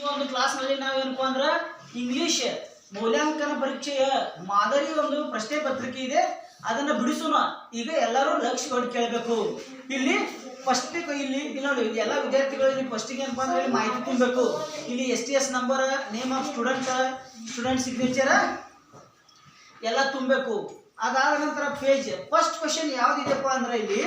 ಈ ಒಂದು ಕ್ಲಾಸ್ನಲ್ಲಿ ನಾವೇನಪ್ಪ ಅಂದ್ರೆ ಇಂಗ್ಲಿಷ್ ಮೌಲ್ಯಾಂಕನ ಪರೀಕ್ಷೆಯ ಮಾದರಿ ಒಂದು ಪ್ರಶ್ನೆ ಪತ್ರಿಕೆ ಇದೆ. ಅದನ್ನ ಬಿಡಿಸೋಣ. ಈಗ ಎಲ್ಲರೂ ಲಕ್ಷ ಕೊಟ್ಟು ಕೇಳಬೇಕು. ಇಲ್ಲಿ ಫಸ್ಟ್ ಇಲ್ಲಿ ಇಲ್ಲಿ ನೋಡಿ ಎಲ್ಲ ವಿದ್ಯಾರ್ಥಿಗಳು ಇಲ್ಲಿ ಫಸ್ಟಿಗೆ ಏನಪ್ಪ ಅಂದ್ರೆ ಮಾಹಿತಿ ತುಂಬಬೇಕು ಇಲ್ಲಿ S T S number name of student student signature ಎಲ್ಲ ತುಂಬಬೇಕು. ಅದಾದ ನಂತರ ಪೇಜ್ ಫಸ್ಟ್ ಕ್ವಶನ್ ಯಾವ್ದಿದೆಪ್ಪ ಅಂದ್ರೆ ಇಲ್ಲಿ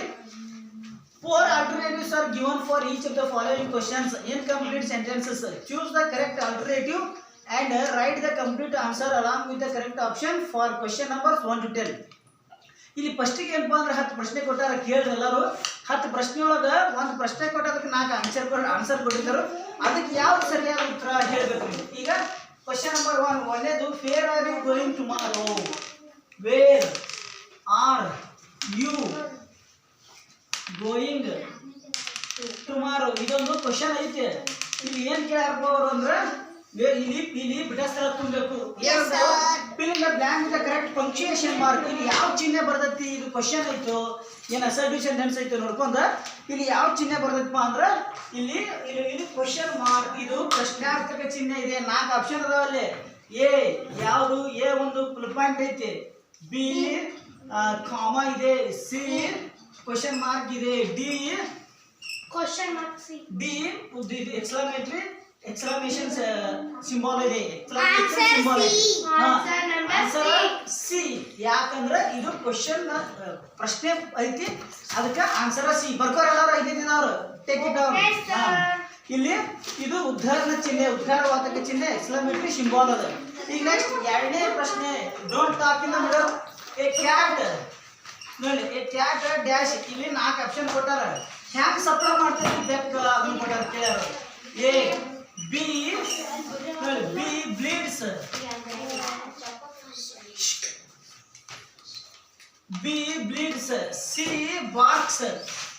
four alternatives are given for each of the following questions in complete sentences choose the correct alternative and uh, write the complete answer along with the correct option for question numbers 1 to 10 ಇಲ್ಲಿ ಫಸ್ಟಿಗೆ ಏನಪ್ಪ ಅಂದ್ರೆ ಹತ್ತು ಪ್ರಶ್ನೆ ಕೊಟ್ಟಾರ ಕೇಳ್ರಿ ಎಲ್ಲರೂ ಹತ್ತು ಪ್ರಶ್ನೆ ಒಳಗ ಒಂದು ಪ್ರಶ್ನೆ ಕೊಟ್ಟದಕ್ಕೆ ನಾಲ್ಕು ಆನ್ಸರ್ ಕೊಟ್ಟು ಆನ್ಸರ್ ಕೊಟ್ಟಿದ್ದರು ಅದಕ್ಕೆ ಯಾವ್ದು ಸರಿಯಾದ ಉತ್ತರ ಹೇಳ್ಬೇಕು ಈಗ ಕ್ವಶನ್ ನಂಬರ್ ಒನ್ ಒಳ್ಳೆಯದು where are you going tomorrow where are you going tomorrow ಇದೊಂದು ಕ್ವಶನ್ ಐತೆ. ಇಲ್ಲಿ ಏನ್ ಅವರು ಅಂದ್ರೆ ಇಲ್ಲಿ ಇಲ್ಲಿ ಬಿಡ ಸ್ಥಳ ತುಂಬಬೇಕು. Filling the blank correct punctuation mark ಇಲ್ಲಿ ಯಾವ ಚಿಹ್ನೆ ಬರ್ತೈತಿ? ಇದು ಕ್ವಶನ್ ಐತು. ಏನ್ ಅಸರ್ಟಿವ್ ಸೆಂಟೆನ್ಸ್ ಐತೆ ನೋಡ್ಕೊಂಡ. ಇಲ್ಲಿ ಯಾವ ಚಿಹ್ನೆ ಬರ್ತೈತಪ್ಪ ಅಂದ್ರೆ ಇಲ್ಲಿ ಇಲ್ಲಿ ಇಲ್ಲಿ ಕ್ವಶನ್ ಮಾರ್ಕ್ ಇದು ಪ್ರಶ್ನಾರ್ಥಕ ಚಿಹ್ನೆ ಇದೆ. ನಾಲ್ಕು ಆಪ್ಷನ್ ಅದಾವಲ್ಲಿ ಎ ಯಾವುದು? ಎ ಒಂದು ಫುಲ್ ಪಾಯಿಂಟ್ ಐತೆ. ಬಿ ಕಾಮ ಇದೆ. ಸಿ ಕ್ವಶನ್ ಮಾರ್ಕ್ ಇದೆ. D question mark C D exclamatory exclamation symbol ಇದೆ. Answer symbol C. ಸಿ ಯಾಕಂದ್ರೆ ಇದು ಕ್ವಶನ್ ಪ್ರಶ್ನೆ ಐತಿ. ಅದಕ್ಕೆ ಆನ್ಸರ್ ಸಿ ಬರ್ಕೋರ್ ಎಲ್ಲಾರು ಐದಿದ್ದವ್ರು ಟೇಕ್ ಇಟ್ ಅವ್ರು ಇಲ್ಲಿ ಇದು ಉದ್ಧಾರಣ ಚಿಹ್ನೆ ಉದ್ಧಾರವಾತಕ ಚಿಹ್ನೆ ಎಕ್ಸ್ಕ್ಲಮೇಟರಿ ಸಿಂಬಾಲ್ ಅದ. ಈಗ ನೆಕ್ಸ್ಟ್ ಎರಡನೇ ಪ್ರಶ್ನೆ. Don't talk in the A cat ನೋಡಿ ಈ ಕ್ಯಾಟ್ ಡ್ಯಾಶ್ ಇಲ್ಲಿ ನಾಲ್ಕು ಆಪ್ಷನ್ ಕೊಟ್ಟಾರ. ಹ್ಯಾಂಗ್ ಸಪ್ಲೈ ಮಾಡ್ತೀವಿ ಬೆಕ್ಕ ಅದನ್ನ ಕೊಟ್ಟಾರ ಕೇಳ್ಯಾರ A B B bleeds B bleeds C box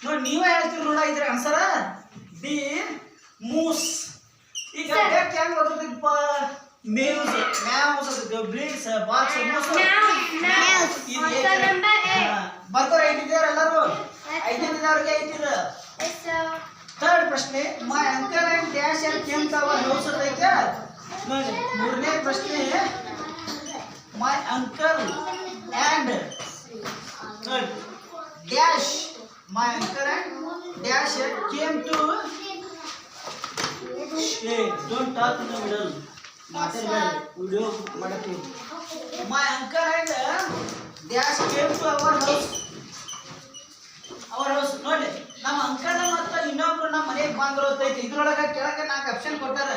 ನೋಡಿ ನೀವೇ ಹೇಳ್ತೀರಿ ನೋಡ ಇದ್ರ ಆನ್ಸರ್ ಬಿ ಮೂಸ್ ಈಗ. ಬೆಕ್ಕ ಹೆಂಗ್ ಓದೋದಪ್ಪ meows meows bleeds box mouse Mouse. Answer number A. ಬರ್ಕೋರ್ ಐತಿದ್ದಾರೆ ಎಲ್ಲರೂ Yes, sir. ಐತಿದ್ದವ್ರಿಗೆ ಐತಿದ Yes, sir. ಥರ್ಡ್ ಪ್ರಶ್ನೆ my uncle and dash and came to our house ಐತೆ ನೋಡಿ ಮೂರನೇ ಪ್ರಶ್ನೆ ಮೈ ಅಂಕಲ್ ಅಂಡ್ ನೋಡಿ dash my uncle and dash came to ಏ don't talk in the middle ಮಾತಾಡಬೇಡ ವಿಡಿಯೋ ಮಾಡಕ್ಕೆ my uncle and dash came ಅವರ ಹೌಸ್ ನೋಡಿ, ನಮ್ಮ ಅಂಕಲ್ ಮತ್ತು ಇನ್ನೊಬ್ರು ನಮ್ಮ ಮನೆಗೆ ಬಂದ್ರು ಅಂತೈತಿ ಇದ್ರೊಳಗೆ ಕೆಳಗೆ ನಾಲ್ಕು ಆಪ್ಷನ್ ಕೊಟ್ಟಾರ.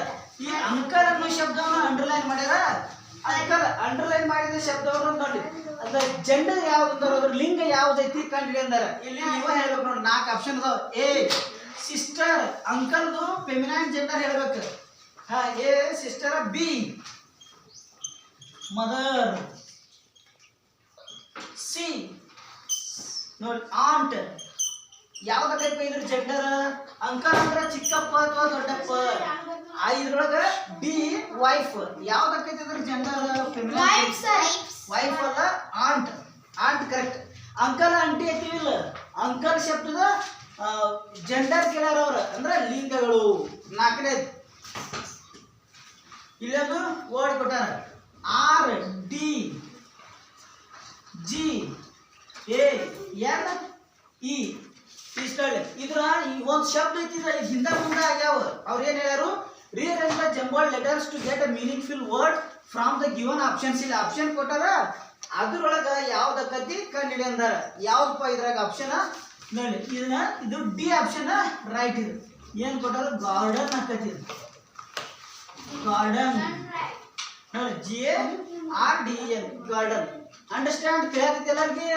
ಈ ಅಂಕಲ್ ಅನ್ನೋ ಶಬ್ದವನ್ನ ಅಂಡರ್ಲೈನ್ ಮಾಡ್ಯಾರ. ಅಂಕಲ್ ಅಂಡರ್ಲೈನ್ ಮಾಡಿದ ಶಬ್ದವನ್ನು ನೋಡಿ. ಅದ್ರ ಜೆಂಡರ್ ಯಾವ್ದು ಅದ್ರ ಲಿಂಗ ಯಾವ್ದೈತಿ ಕಂಡು ಅಂದಾರ. ಇಲ್ಲಿ ನೀವೇ ಹೇಳ್ಬೇಕು ನೋಡಿ, ನಾಲ್ಕು ಆಪ್ಷನ್ ಅದಾವ. ಏ ಸಿಸ್ಟರ್ ಅಂಕಲ್ದು ಫೆಮಿನೈನ್ ಜೆಂಡರ್ ಹೇಳ್ಬೇಕು. ಹಾ A sister B mother C ನೋಡಿ ಆಂಟ್ ಯಾವ್ದಕ್ಕೈತಿ ಇದ್ರ ಜೆಂಡರ್ ಅಂಕಲ್ ಅಂದ್ರೆ ಚಿಕ್ಕಪ್ಪ ಅಥವಾ ದೊಡ್ಡಪ್ಪ? ಇದ್ರೊಳಗ ಬಿ ವೈಫ್ ಯಾವ್ದಕ್ಕೈತಿ ಇದ್ರ ಜೆಂಡರ್ ವೈಫ್ ಅಲ್ಲ aunt aunt correct uncle aunty ಐತಿವಿಲ್ಲ uncle ಶಬ್ದದ ಜೆಂಡರ್ ಕೇಳ್ಯಾರ ಅವ್ರ. ಅಂದ್ರೆ ಲಿಂಗಗಳು. ನಾಲ್ಕನೇ ಇಲ್ಲೊಂದು ವರ್ಡ್ ಕೊಟ್ಟಾರ R D G A N E ಇಷ್ಟಳೆ ಇದ್ರ ಈ ಒಂದು ಶಬ್ದ ಐತಿ ಹಿಂದೆ ಮುಂದೆ ಆಗ್ಯಾವ. ಅವ್ರು ಏನ್ ಹೇಳ್ಯಾರು? Rearrange the jumble letters to get a meaningful word from the given options ಇಲ್ಲಿ ಆಪ್ಷನ್ ಕೊಟ್ಟಾರ, ಅದ್ರೊಳಗ ಯಾವ್ದಕ್ಕತಿ ಕಂಡು ಅಂದಾರ. ಯಾವ್ದಪ್ಪ ಇದ್ರಾಗ ಆಪ್ಷನ್ ನೋಡಿ, ಇದನ್ನ, ಇದು ಡಿ ಆಪ್ಷನ್ ರೈಟ್ ಇದು. ಏನ್ ಕೊಟ್ಟಾರ? ಗಾರ್ಡನ್ ಆಕತಿ ಗಾರ್ಡನ್ ನೋಡಿ G A R D N garden understand ಕೇಳತೈತಿ ಎಲ್ಲರಿಗೆ?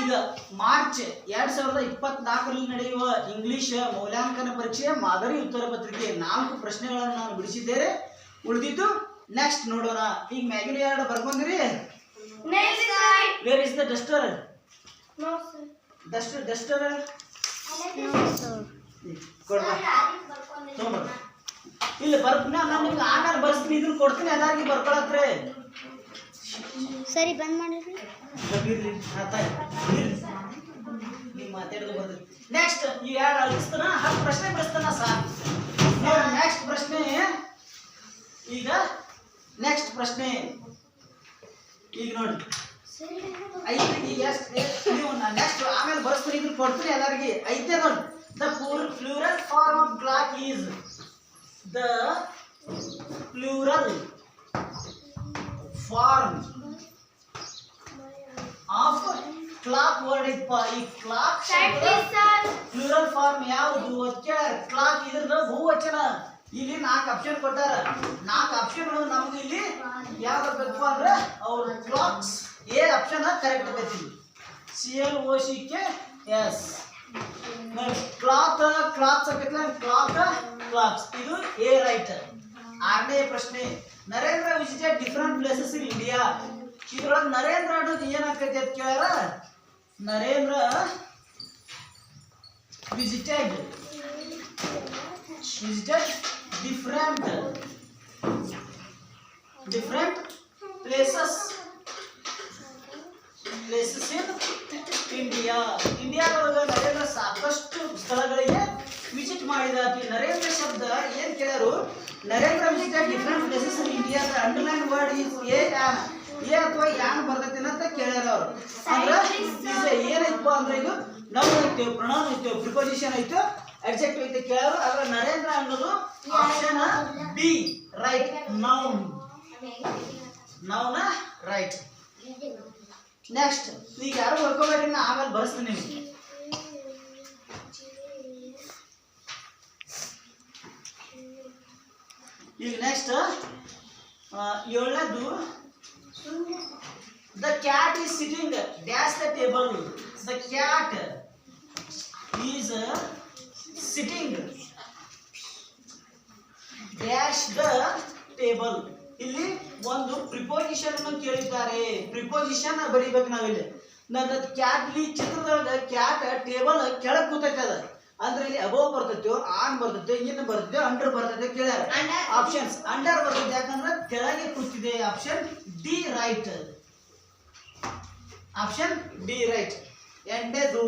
ಈಗ ಮಾರ್ಚ್ ಎರಡ್ ಸಾವಿರದ ಇಪ್ಪತ್ನಾಲ್ಕರಲ್ಲಿ ನಡೆಯುವ ಇಂಗ್ಲಿಷ್ ಮೌಲ್ಯಾಂಕನ ಪರೀಕ್ಷೆಯ ಮಾದರಿ ಉತ್ತರ ಪತ್ರಿಕೆ ನಾಲ್ಕು ಪ್ರಶ್ನೆಗಳನ್ನು ನಾನು ಬಿಡಿಸಿದ್ದೇನೆ. ಉಳಿದಿದ್ದು ನೆಕ್ಸ್ಟ್ ನೋಡೋಣ. ಈಗ ಮ್ಯಾಗಿನ ಎರಡು ಬರ್ಕೊಂಡ್ರಿ. Where is the duster sir. Duster duster ಕೊಡ್ಬಾ. ಇಲ್ಲ ಬರ್ತೀನಿ ನಾನು ನಿಮ್ಗೆ ಆಮೇಲೆ ಬರ್ಸ್ತೀನಿ ಇದ್ರು ಕೊಡ್ತೀನಿ ಎಲ್ಲಾರ್ಗಿ ಬರ್ಕೊಳತ್ರಿ. ಸರಿ ಬಂದ್ ಮಾಡಿರಿ. ನೀವು ಮಾತಾಡೋದು ಬಂದ್ರಿ. ನೆಕ್ಸ್ಟ್ ಈ ಎರಡು ಅಳಿಸ್ತಾನ ಹತ್ತು ಪ್ರಶ್ನೆ ಬಿಡಿಸ್ತಾನ ಪ್ರಶ್ನೆ ಈಗ ನೆಕ್ಸ್ಟ್ ಪ್ರಶ್ನೆ. ಈಗ ನೋಡಿ. ಐದು ಈಗ ಎಷ್ಟು? ನೀವು ನೆಕ್ಸ್ಟ್ ಆಮೇಲೆ ಬರ್ಸ್ತೀನಿ ಇದ್ರು ಕೊಡ್ತೀನಿ ಎಲ್ಲರಿಗೆ ಐತೆ ನೋಡಿ. The plural form of clock is the plural form of clock word is ಈ clock form sir. Plural clock ಯಾವುದು ಕ್ಲಾಕ್ ಇದ್ರದ್ದು ಬಹುವಚನ ಇಲ್ಲಿ ನಾಲ್ಕು ಆಪ್ಷನ್ ಕೊಟ್ಟಾರ. ನಾಲ್ಕು ಆಪ್ಷನ್ಗಳು ನಮ್ಗೆ ಇಲ್ಲಿ ಯಾವ್ದು ಬೇಕಪ್ಪ ಅಂದ್ರೆ ಅವ್ರ ಕ್ಲಾಕ್ಸ್ ಎ ಆಪ್ಷನ್ ಕರೆಕ್ಟ್ ಆಗೈತಿ C L O C K S cloth cloths ಆಗೈತಲ್ಲ clock clocks ಇದು ಎ ರೈಟ್ ಆರನೇ ಪ್ರಶ್ನೆ Narendra visited different places in India ಇದ್ರೊಳಗೆ ನರೇಂದ್ರ ಅನ್ನೋದು ಏನಾಗ್ತೈತಿ ಅಂತ ಕೇಳ್ಯಾರ Narendra visited visited different different places places in India ಇಂಡಿಯಾದೊಳಗ Narendra ಸಾಕಷ್ಟು ಸ್ಥಳಗಳಿಗೆ ವಿಸಿಟ್ ಮಾಡಿದ ನರೇಂದ್ರ ಶಬ್ದ. ಏನ್ ಕೇಳರು? Narendra visit different places in India underline word is A ಅಥವಾ ಯಾನ್ ಬರ್ತೈತಿ ಅಂತ ಕೇಳ್ಯಾರ ಅವ್ರು. ಅಂದ್ರೆ ಏನೈತಪ್ಪ ಅಂದ್ರೆ ಇದು ನೌನ್ ಐತೆ ಪ್ರೊನೌನ್ ಐತೆ ಪ್ರಿಪೋಸಿಷನ್ ಐತೆ ಅಡ್ಜೆಕ್ಟಿವ್ ಐತೆ ಕೇಳೋರು. ಆದ್ರೆ ನರೇಂದ್ರ ಅನ್ನೋದು option B right noun noun right next ಈಗ ಯಾರು ಬರ್ಕೋಬೇಡ್ರಿ ನಾ ಆಮೇಲೆ ಬರ್ಸ್ತೀನಿ ನಿಮ್ಗೆ ಈಗ next ಏಳನೇದು the cat is sitting dash the table the cat is sitting dash the table ಇಲ್ಲಿ ಒಂದು ಪ್ರಿಪೋಸಿಷನ್ ಅನ್ನು ಕೇಳಿದ್ದಾರೆ. ಪ್ರಿಪೋಸಿಷನ್ ಬರೀಬೇಕು ನಾವಿಲ್ಲಿ. ನನ್ನ ಕ್ಯಾಟ್ ಇಲ್ಲಿ ಚಿತ್ರದೊಳಗ ಕ್ಯಾಟ್ ಟೇಬಲ್ ಕೆಳಗೆ ಕೂತೈತೆ ಅದ ಅಂದ್ರೆ ಇಲ್ಲಿ ಅಬೋವ್ ಬರ್ತೈತೋ ಆನ್ ಬರ್ತೈತೆ ಇನ್ ಬರ್ತೈತೆ ಅಂಡರ್ ಬರ್ತೈತೆ ಕೇಳ್ಯಾರ. ಆಪ್ಷನ್ಸ್ ಅಂಡರ್ ಬರ್ತೈತೆ ಯಾಕಂದ್ರೆ ಕೆಳಗೆ ಕೂತಿದೆ option D right option D right ಎಂಟನೇದು.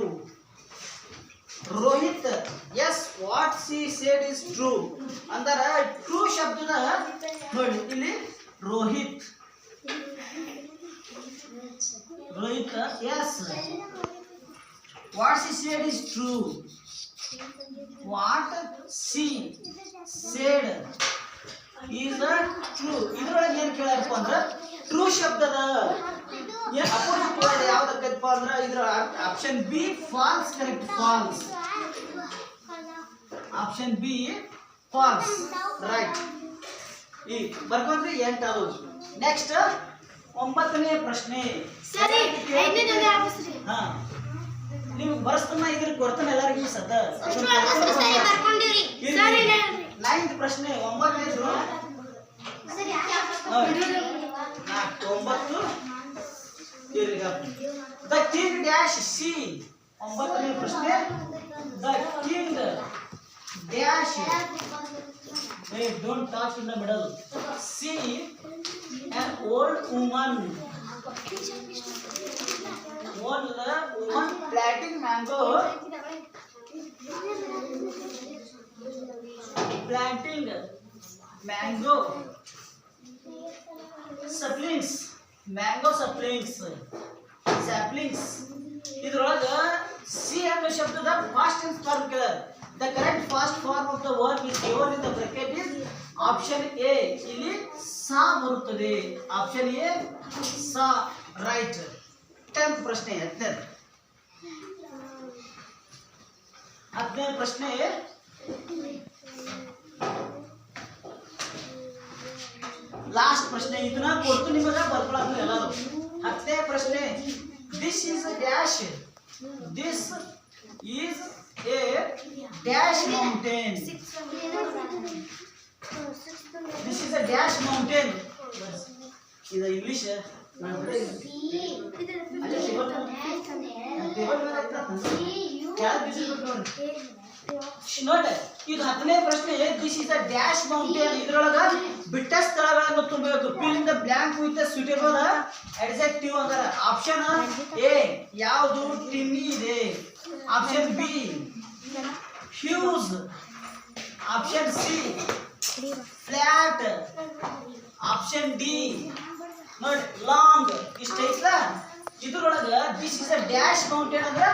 Rohit is what she said is true ಅಂದರ ಟ್ರೂ ಶಬ್ದದ ನೋಡಿ, ಇಲ್ಲಿ Rohit. Rohit is what she said is true what she said is true ಇದ್ರೊಳಗೆ ಏನು ಕೇಳಪ್ಪ ಅಂದ್ರೆ ಟ್ರೂ ಶಬ್ದದ ಏನ್ ಅಪೋಸಿಟ್ ವರ್ಡ್ ಯಾವ್ದಕ್ಕಪ್ಪ ಅಂದ್ರೆ ಇದ್ರ option B false correct false option B false right ಈ ಬರ್ಕೊಂಡ್ರಿ ಎಂಟು ನೆಕ್ಸ್ಟ್ ಒಂಬತ್ತನೇ ಪ್ರಶ್ನೆ. ಸರಿ ಹಾ. ನೀವು ಬರ್ಸ್ತನ ಇದ್ರ ಕೊಡ್ತಾನೆ ಎಲ್ಲರಿಗೂ ಸತ ನೈನ್ತ್ ಪ್ರಶ್ನೆ ಒಂಬತ್ತನೇದು. dash seed on what name first name the king dash hey don't touch in the middle see an old woman old woman planting mango planting mango saplings mango saplings saplings ಇದ್ರೊಳಗ C ಎಂಬ ಶಬ್ದದ past in form ಕೇಳ. The correct past form of the work is given in the bracket is option A ಇಲ್ಲಿ saw ಬರುತ್ತದೆ. Option A saw right tenth ಪ್ರಶ್ನೆ ಹದಿನೈದು ಹದಿನೈದು ಪ್ರಶ್ನೆ ಲಾಸ್ಟ್ ಪ್ರಶ್ನೆ ಇದನ್ನ ಕೊಟ್ಟು ನಿಮಗೆ ಬರ್ಕೊಳಕ್ಕೆ ಎಲ್ಲರೂ. ಹತ್ತನೇ ಪ್ರಶ್ನೆ. this is dash this is a dash mountain this is a dash mountain ಇದು ಇಂಗ್ಲಿಷ್ ನೋಡಿ ಇದು ಹತ್ತನೇ ಪ್ರಶ್ನೆ this is a dash mountain ಇದ್ರೊಳಗ ಬಿಟ್ಟ ಸ್ಥಳಗಳನ್ನು ತುಂಬಬೇಕು fill the blank with suitable adjective ಅಂತಾರ ಆಪ್ಷನ್ ಎ ಯಾವುದು? ಟಿಮ್ಮಿ ಇದೆ. Option B huge option C flat option D ನೋಡಿ ಲಾಂಗ್ ಇಷ್ಟ ಐತ್ಲಾ? ಇದ್ರೊಳಗ this is a dash mountain ಅಂದ್ರೆ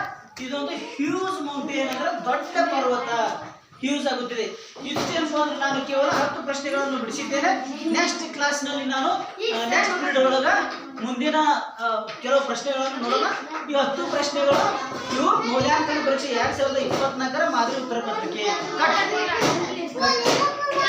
ಇದೊಂದು ಹ್ಯೂಜ್ ಮೌಂಟೇನ್ ಅಂದ್ರೆ ದೊಡ್ಡ ಪರ್ವತ. ಹ್ಯೂಸ್ ಆಗುತ್ತಿದೆ. ಇಷ್ಟು ಅಂದ್ರೆ ನಾನು ಕೇವಲ ಹತ್ತು ಪ್ರಶ್ನೆಗಳನ್ನು ಬಿಡಿಸಿದ್ದೇನೆ. ನೆಕ್ಸ್ಟ್ ಕ್ಲಾಸ್ನಲ್ಲಿ ನಾನು ನೆಕ್ಸ್ಟ್ ಪೀರಿಯಡ್ ಒಳಗ ಮುಂದಿನ ಕೆಲವು ಪ್ರಶ್ನೆಗಳನ್ನು ನೋಡೋಣ. ಈ ಹತ್ತು ಪ್ರಶ್ನೆಗಳು ಇವು ಮೌಲ್ಯಾಂಕನ ಪರೀಕ್ಷೆ ಎರಡ್ ಸಾವಿರದ ಇಪ್ಪತ್ನಾಲ್ಕರ ಮಾದರಿ ಉತ್ತರ ಪತ್ರಿಕೆ.